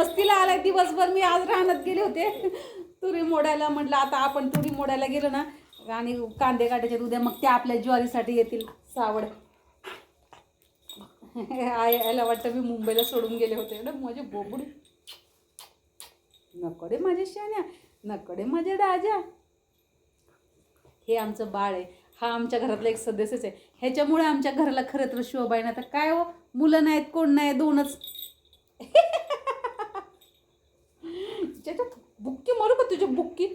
मस्तीला आलाय दिवसभर मी आज राहण्यात गेले होते. तुरी मोडायला म्हटलं आता आपण तुरी मोडायला गेलो ना आणि कांदे काटायचे उद्या मग ते आपल्या ज्वारीसाठी येतील सावड. आय यायला वाटतं मी मुंबईला सोडून गेले होते. ना माझे बोबडी. नकडे माझ्या शान्या नकडे माझ्या राजा. हे आमचं बाळ आहे. हा आमच्या घरातला एक सदस्यच आहे. ह्याच्यामुळे आमच्या घराला खरं तर शोभा आहे. ना तर काय हो? मुलं नाहीत कोण नाही दोनच. त्याच्यात बुक्की मारू का तुझ्या बुक्की?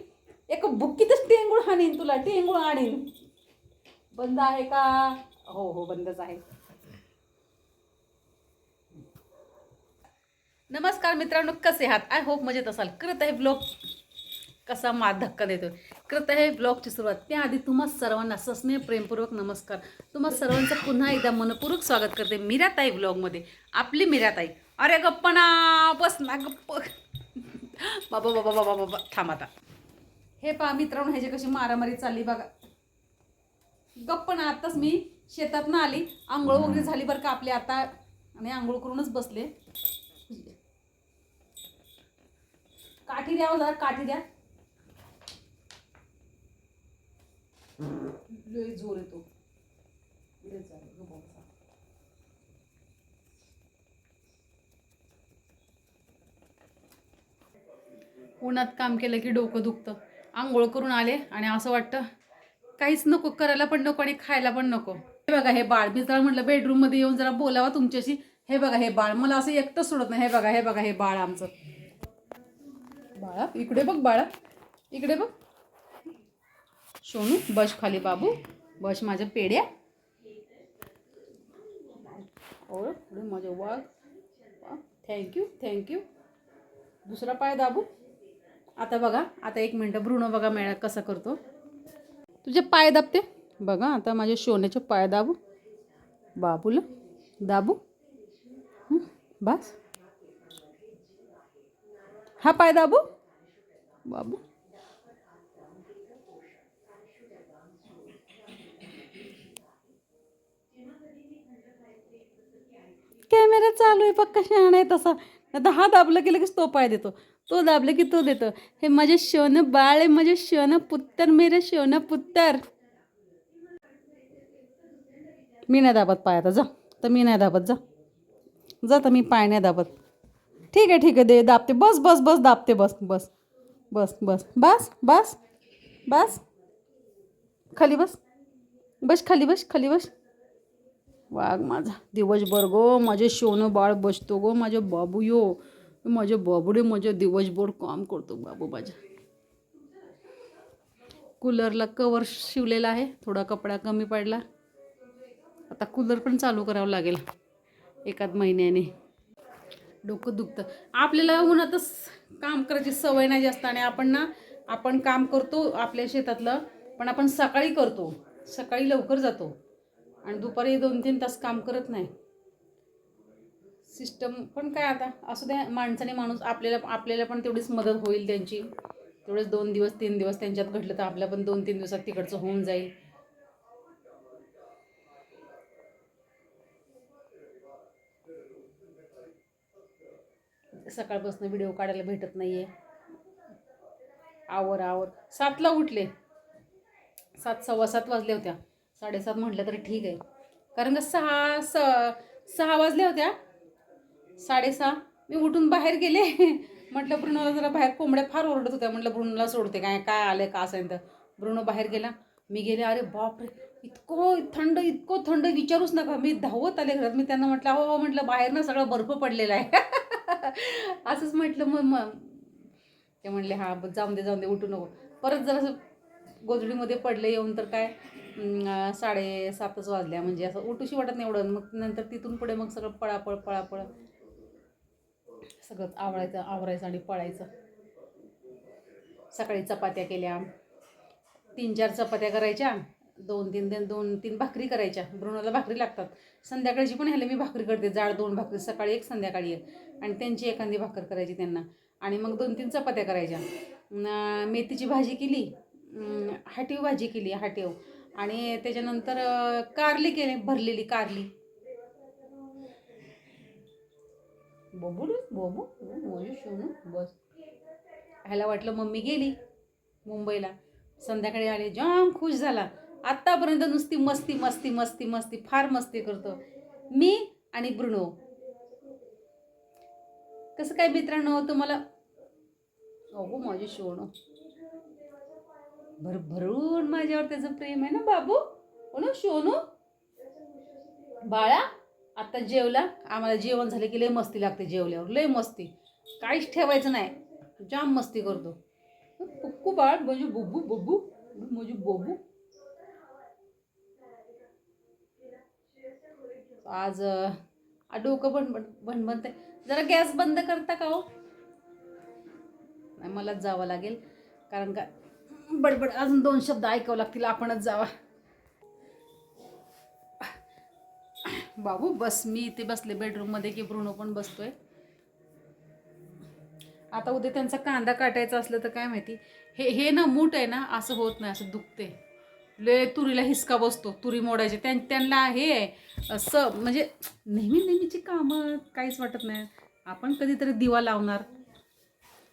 एका बुक्कीतच टेंगुळ हाणीन तुला टेंगुळ आणीन बंद आहे का? हो हो बंदच आहे. नमस्कार मित्रांनो कसे आहात? आय होप मजेत असाल. करत आहे ब्लॉग. कसा मा धक्का देतो करत आहे ब्लॉगची सुरुवात. त्याआधी तुम्हा सर्वांना सस्नेह प्रेमपूर्वक नमस्कार. तुम्हा सर्वांचं पुन्हा एकदा मनपूर्वक स्वागत करते. मीराताई ब्लॉगमध्ये. आपली मीराताई. अरे गप्पना बस ना गप्प. बाबा बाबा बाबा बाबा थांब आता. हे पहा मित्रांनो ह्याची कशी मारामारी चालली बघा. गप्प ना आत्ताच मी शेतात ना आली. आंघोळ वगैरे झाली बरं का आपली आता. आणि आंघोळ करूनच बसले. काठी द्या हो जरा काठी द्या. लय जोर येतो लय जोर येतो. गप्प बसा. उन्हात काम केलं की डोकं दुखतं. आंघोळ करून आले आणि असं वाटतं काहीच नको करायला पण नको आणि खायला पण नको. हे बघा हे बाळ मी जरा म्हटलं बेडरूममध्ये येऊन जरा बोलावा तुमच्याशी. हे बघा हे बाळ मला असं एकटं सोडत नाही. हे बघा हे बघा हे बाळ आमचं. बाळा इकडे बघ बाळा. इकडे बघ. सोनू बस खाली बाबू. बस माझ्या पेड्या. ओ वाघ थँक्यू थँक्यू दुसरा पाय दाबू. आता बघा आता एक मिनटं भ्रूण बघा मेळा कसा करतो. तुझे पाय दाबते. बघा आता माझे शोन्याचे पाय दाबू. बाबूला दाबू. बस. हा पाय दाबू. बाबू. कॅमेरा चालू आहे पक्का शहाणा आहे तसा. आता हा दाबलं की लगेच तो पाय देतो. तो दाबलं की तो देतो. हे माझे शोन बाळ आहे माझे शोन पुत्तर मेरे शोन पुत्तर. मी नाही दाबत पाय आता जा. तर मी नाही दाबत जा. जा तर मी पाय नाही दाबत. ठीक आहे ठीक आहे दे दाबते. बस बस बस दाबते. बस बस बस बस. बस बस बस. खाली बस. बस खाली बस खाली बस. वाघ माझा. दिवसभर गो माझे शोनं बाळ बसतो गो माझे बाबू यो. माझे बाबुडे माझे दिवसभर काम करतो बाबू माझा. कूलरला कवर शिवलेला आहे थोडा कपडा कमी पडला. आता कूलर पण चालू करावं लागेल एकाच महिन्याने. डोकं दुखतं. आपल्याला उन्हातच काम करायची सवय नाही जास्त आणि आपण ना आपण काम करतो आपल्या शेतातलं पण आपण सकाळी करतो. सकाळी लवकर जातो. आणि दुपारी दोन तीन तास काम करत नाही. सिस्टम पण काय आता? असू द्या माणसाने माणूस आपल्याला आपल्याला पण तेवढीच मदत होईल त्यांची. तेवढेच दोन दिवस तीन दिवस त्यांच्यात घडलं तर आपल्या पण दोन तीन दिवसात तिकडचं होऊन जाईल. सकाळपासून व्हिडिओ काढायला भेटत नाहीये. आवर आवर सातला उठले. सात सव्वा सात वाजल्या होत्या. साडेसात म्हटलं तरी ठीक आहे. कारण का सहा स सहा वाजल्या होत्या. साडेसहा. मी उठून बाहेर गेले. म्हटलं ब्रुनोला जरा बाहेर कोंबड्या फार ओरडत होत्या. म्हटलं ब्रुनोला सोडते काय? काय आलं का असं तर. ब्रुनो बाहेर गेला. मी गेले अरे बापरे! इतकं थंड इतकं थंड विचारूच नका. मी धावत आले घरात. मी त्यांना म्हटलं हो हो म्हटलं बाहेर ना सगळं बर्फ पडलेला आहे. असंच म्हटलं मग मग ते म्हणले हा जाऊन दे जाऊन दे उठू नको. परत जरा गोधडीमध्ये पडले येऊन तर काय? साडे साडेसातच वाजल्या म्हणजे असं उठूशी वाटत नाही एवढं. मग नंतर तिथून पुढे मग सगळं पळापळ पळापळ. सगळंच आवरायचं आवरायचं आणि पळायचं. सकाळी चपात्या केल्या. तीन चार चपात्या करायच्या. दोन तीन दिन दोन तीन भाकरी करायच्या. ब्रुनोला भाकरी लागतात. संध्याकाळची पण ह्याला मी भाकरी करते. जाड दोन भाकरी सकाळी एक संध्याकाळी एक. आणि त्यांची एखादी भाकर करायची त्यांना. आणि मग दोन तीन चपात्या करायच्या. मेथीची भाजी केली. हाटीव भाजी केली हाटीव. आणि त्याच्यानंतर कारली केली भरलेली कारली. बबू बबू सोनू बस. ह्याला वाटलं मम्मी गेली मुंबईला. संध्याकाळी आले जाम खुश झाला. आत्तापर्यंत नुसती मस्ती मस्ती मस्ती मस्ती फार मस्ती करतो. मी आणि ब्रुनो. कसं काय मित्रांनो तुम्हाला? अगो माझी सोनू. भरभरून माझ्यावर त्याचं प्रेम आहे ना बाबू? हो ना बाळा आत्ता जेवला? आम्हाला जेवण झालं की लय मस्ती लागते जेवल्यावर. लय मस्ती. काहीच ठेवायचं नाही. जाम मस्ती करतो. पुक्कू बाळ म्हणजे बुब्बू बब्बू म्हणजे बोबू. आज डोकं बन बन बनते जरा गॅस बंद करता का हो? नाही मलाच जावं लागेल. कारण का बडबड अजून दोन शब्द ऐकावं लागतील आपणच जावा. बाबू बस मी इथे बसले बेडरूममध्ये की ब्रुनो पण बसतोय. आता उद्या त्यांचा कांदा काटायचा असलं तर काय माहिती? हे हे ना मूठ आहे ना असं होत नाही असं दुखते ले तुरीला हिसका बसतो तुरी मोडायचे. त्यां त्यांना हे आहे असं म्हणजे नेहमी नेहमीची कामं काहीच वाटत नाही. आपण कधीतरी दिवा लावणार.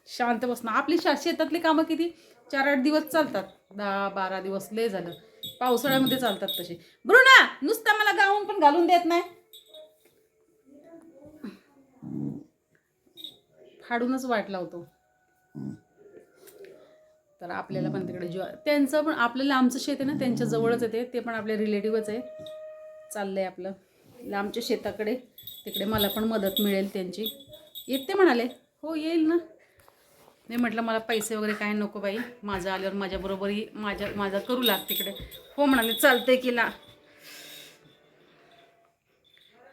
शांत बसणार. आपली शा शेतातली कामं किती? चार आठ दिवस चालतात. दहा बारा दिवस लय झालं. पावसाळ्यामध्ये चालतात तसे. ब्रुणा नुसता मला गाऊन पण घालून देत नाही. फाडूनच वाट लावतो. तर आपल्याला पण तिकडे ज्वा त्यांचं पण आपल्याला लांबचं शेत आहे ना त्यांच्या जवळच येते ते. पण आपले रिलेटिव्हच आहे. चाललंय आपलं. लांबच्या शेताकडे. तिकडे मला पण मदत मिळेल त्यांची. येते म्हणाले. हो येईल ना. मी म्हटलं मला पैसे वगैरे काय नको बाई माझं आल्यावर माझ्याबरोबरही माझ्या माझा करू लाग तिकडे. हो म्हणाले चालतंय की ला.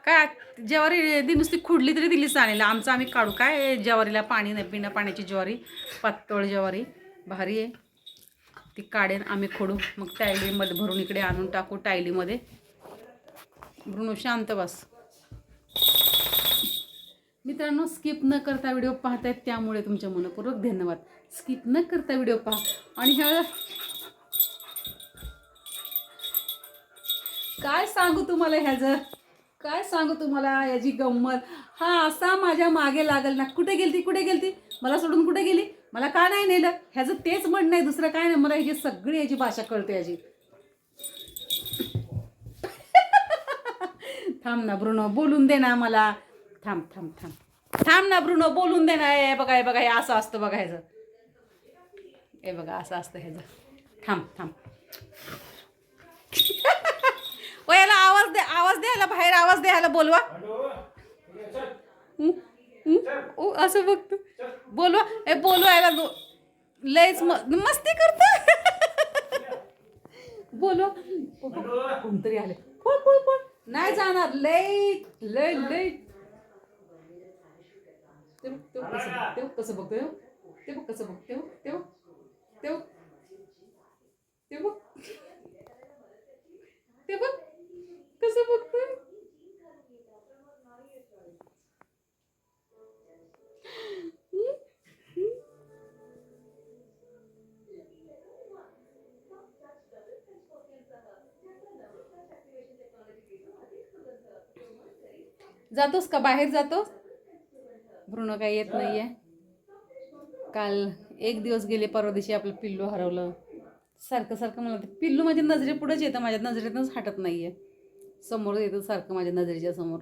काय ज्वारी ती नुसती खुडली तरी दिली चालेल आमचं आम्ही काढू. काय ज्वारीला पाणी नाही बिना पाण्याची ज्वारी? पातळ ज्वारी. भारी आहे. ती काढेन आम्ही खोडू. मग टायलीमध्ये भरून इकडे आणून टाकू टायलीमध्ये. भरून शांत बस. मित्रांनो स्किप न करता व्हिडिओ पाहतायत त्यामुळे तुमच्या मनपूर्वक धन्यवाद. स्किप न करता व्हिडिओ पहा. आणि ह्या काय सांगू तुम्हाला ह्याचं? काय सांगू तुम्हाला याची गंमत? हा असा माझ्या मागे लागल ना. कुठे गेलती? कुठे गेलती? मला सोडून कुठे गेली? मला का नाही नेलं? ह्याचं तेच म्हणणं आहे दुसरं काय नाही. मला ह्याची सगळी याची भाषा कळते याची. थांब ना ब्रुनो. बोलून दे ना मला. थांब थांब थांब. थांब ना ब्रुनो बोलून दे ना. हे बघा हे बघा हे असं असतं बघा ह्याचं. हे बघा असं असतं ह्याचं. थांब थांब. ओ याला आवाज दे आवाज द्यायला बाहेर आवाज द्यायला बोलवा. हं? हं? ओ असं बघतो. बोलवा. ए बोलवा याला दो. लयच म मस्ती करतो. बोलवा. कोणतरी आले कोण कोण कोण? नाही जाणार. लय लय लय. ते ते कसं ते बघ कसं हो. ते बघ ते बघ ते ते ते ते कसं बघतोय हं? हं? जातोस का बाहेर जातोस भ्रूण काही येत नाही आहे काल एक दिवस गेले परवा दिवशी आपलं पिल्लू हरवलं. सारखं सारखं मला पिल्लू माझ्या नजरेपुढंच येतं माझ्या नजरेतच हटत आहे समोर येतं सारखं माझ्या नजरेच्या समोर.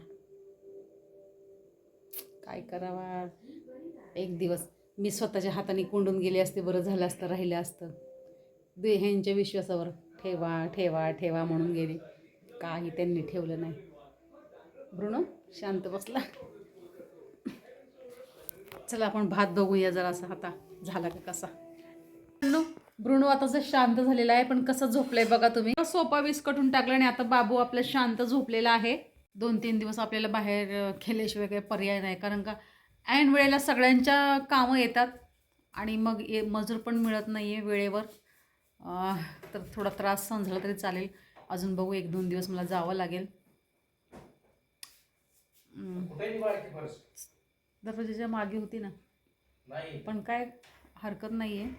काय करावा? एक दिवस मी स्वतःच्या हाताने कोंडून गेले असते बरं झालं असतं राहिलं असतं. दुह्यांच्या विश्वासावर ठेवा ठेवा ठेवा म्हणून गेले. काही त्यांनी ठेवलं नाही. भ्रूण शांत बसला. चला आपण भात बघूया जरासा आता. झाला का कसा? भ्रूण आता जर शांत झालेला आहे पण कसं झोपलंय बघा तुम्ही. सोपा विस्कटून टाकला आणि आता बाबू आपला शांत झोपलेला आहे. दोन तीन दिवस आपल्याला बाहेर खेळल्याशिवाय काही पर्याय नाही कारण का ऐन वेळेला सगळ्यांच्या कामं येतात आणि मग ये मजूर पण मिळत नाही आहे वेळेवर तर थोडा त्रास सहन झाला तरी चालेल. अजून बघू एक दोन दिवस मला जावं लागेल. दरवाजाच्या मागे होती ना. नाही. पण काय हरकत नाही आहे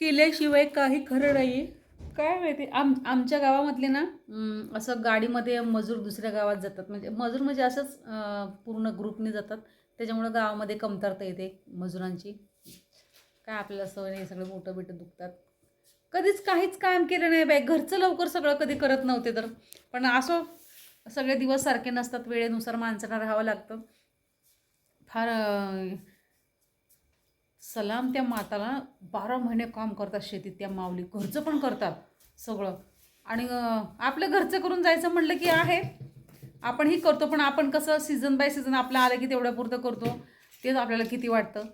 केल्याशिवाय काही खरं नाही काय माहिती आम आमच्या गावामधले ना असं गाडीमध्ये मजूर दुसऱ्या गावात जातात. म्हणजे मजूर म्हणजे असंच पूर्ण ग्रुपने जातात. त्याच्यामुळं गावामध्ये कमतरता येते मजुरांची. काय आपल्याला सवय नाही सगळे मोठं बिटं दुखतात. कधीच काहीच काम केलं नाही बाई. घरचं लवकर सगळं कधी करत नव्हते तर. पण असो सगळे दिवस सारखे नसतात वेळेनुसार माणसांना राहावं लागतं. फार सलाम त्या माताला. बारा महिने काम करतात शेतीत त्या माऊली. घरचं पण करतात सगळं. आणि आपलं घरचं करून जायचं म्हटलं की आहे. आपणही करतो पण आपण कसं सीझन बाय सीझन आपलं आलं की तेवढ्यापुरतं करतो. तेच आपल्याला किती वाटतं.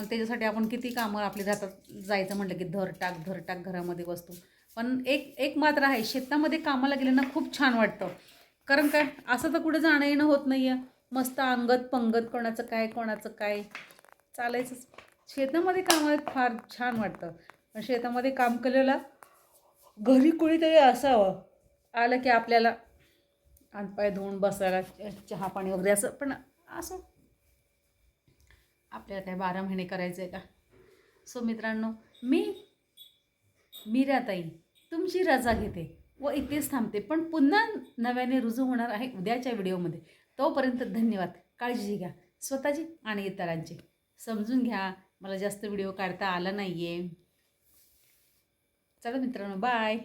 त्याच्यासाठी आपण किती कामं आपली राहतात जायचं म्हटलं की धर टाक धर टाक घरामध्ये वस्तू पण एक एक मात्र आहे. शेतामध्ये कामाला गेलं ना खूप छान वाटतं. कारण काय? असं तर कुठे जाणं येणं होत नाही आहे मस्त अंगत पंगत कोणाचं काय कोणाचं काय. चालायचंच. शेतामध्ये कामाला फार छान वाटतं. पण शेतामध्ये काम केलेलं घरी कुणीतरी असावं. आलं की आपल्याला हातपाय धुवून बसायला चहा पाणी वगैरे असं. पण असं आपल्याला काय बारा महिने करायचं आहे का? सो मित्रांनो मी मीराताई तुमची रजा घेते. व इथेच थांबते. पण पुन्हा नव्याने रुजू होणार आहे उद्याच्या व्हिडिओमध्ये. तोपर्यंत धन्यवाद. काळजी घ्या. स्वतःची आणि इतरांची. समजून घ्या. मला जास्त व्हिडिओ काढता आला नाही आहे चला मित्रांनो बाय.